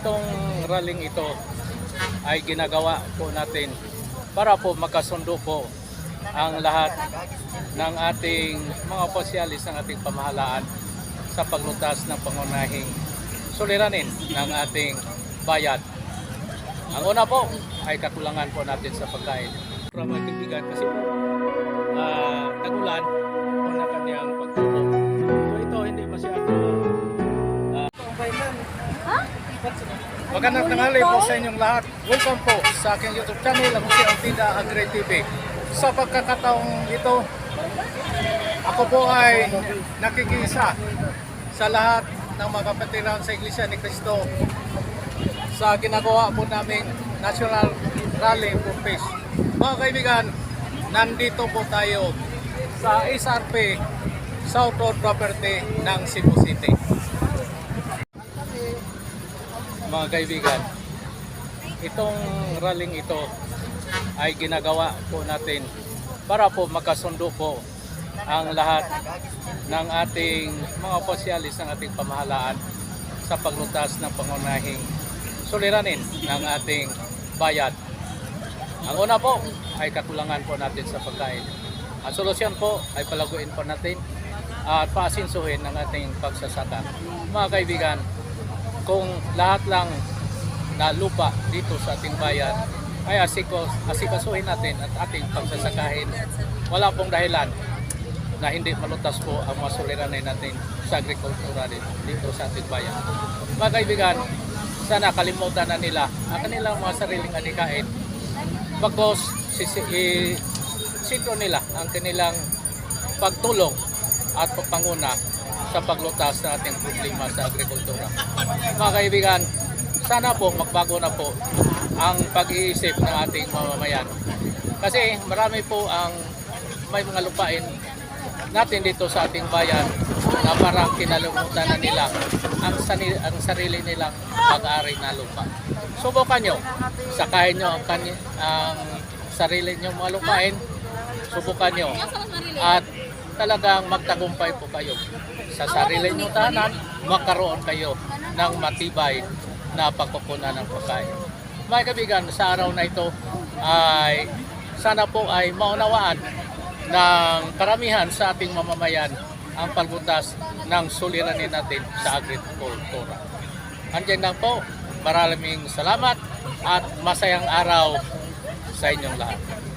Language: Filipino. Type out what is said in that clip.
Itong rallying ito ay ginagawa po natin para po magkasundo po ang lahat ng ating mga opisyalis ng ating pamahalaan sa paglutas ng pangunahing suliranin ng ating bayan. Ang una po ay kakulangan po natin sa pagkain. Para mga kaibigan kasi po ah, Magandang tanghali po sa inyong lahat. Welcome po sa aking YouTube channel, ang si Altida Agri TV. Sa pagkakataong ito, ako po ay nakikisa sa lahat ng mga kapatiran sa Iglesia ni Cristo sa ginagawa po namin National Rally for Peace. Mga kaibigan, nandito po tayo sa SRP South Road Property ng Cebu City. Mga kaibigan, itong rallying ito ay ginagawa po natin para po magkasundo po ang lahat ng ating mga opisyalis ng ating pamahalaan sa paglutas ng pangunahing suliranin ng ating bayan. Ang una po ay kakulangan po natin sa pagkain. Ang solusyon po ay palaguin po natin at paasinsuhin ng ating pagsasaka. Mga kaibigan, kung lahat lang na lupa dito sa ating bayan ay asiko, asikasuhin natin at ating pagsasakahin, wala pong dahilan na hindi malutas po ang mga natin sa agrikultura dito, sa ating bayan. Mga kaibigan, sana kalimutan na nila ang kanilang mga sariling adikain bagos sisi, i, sitro nila ang kanilang pagtulong at pagpanguna sa paglutas sa ating problema sa agrikultura. Mga kaibigan, sana po magbago na po ang pag-iisip ng ating mamamayan. Kasi marami po ang may mga lupain natin dito sa ating bayan na parang kinalimutan na nila ang, sani, ang sarili nilang pag-ari na lupa. Subukan nyo, sakahin nyo ang, kani, ang sarili nyo mga lupain, subukan nyo at talagang magtagumpay po kayo sa sarili nyo tahanan, makaroon kayo ng matibay na pagkukunan ng pagkain. Mga kaibigan, sa araw na ito ay sana po ay maunawaan ng karamihan sa ating mamamayan ang pagbutas ng suliranin natin sa agrikultura. Andiyan lang po, maraming salamat at masayang araw sa inyong lahat.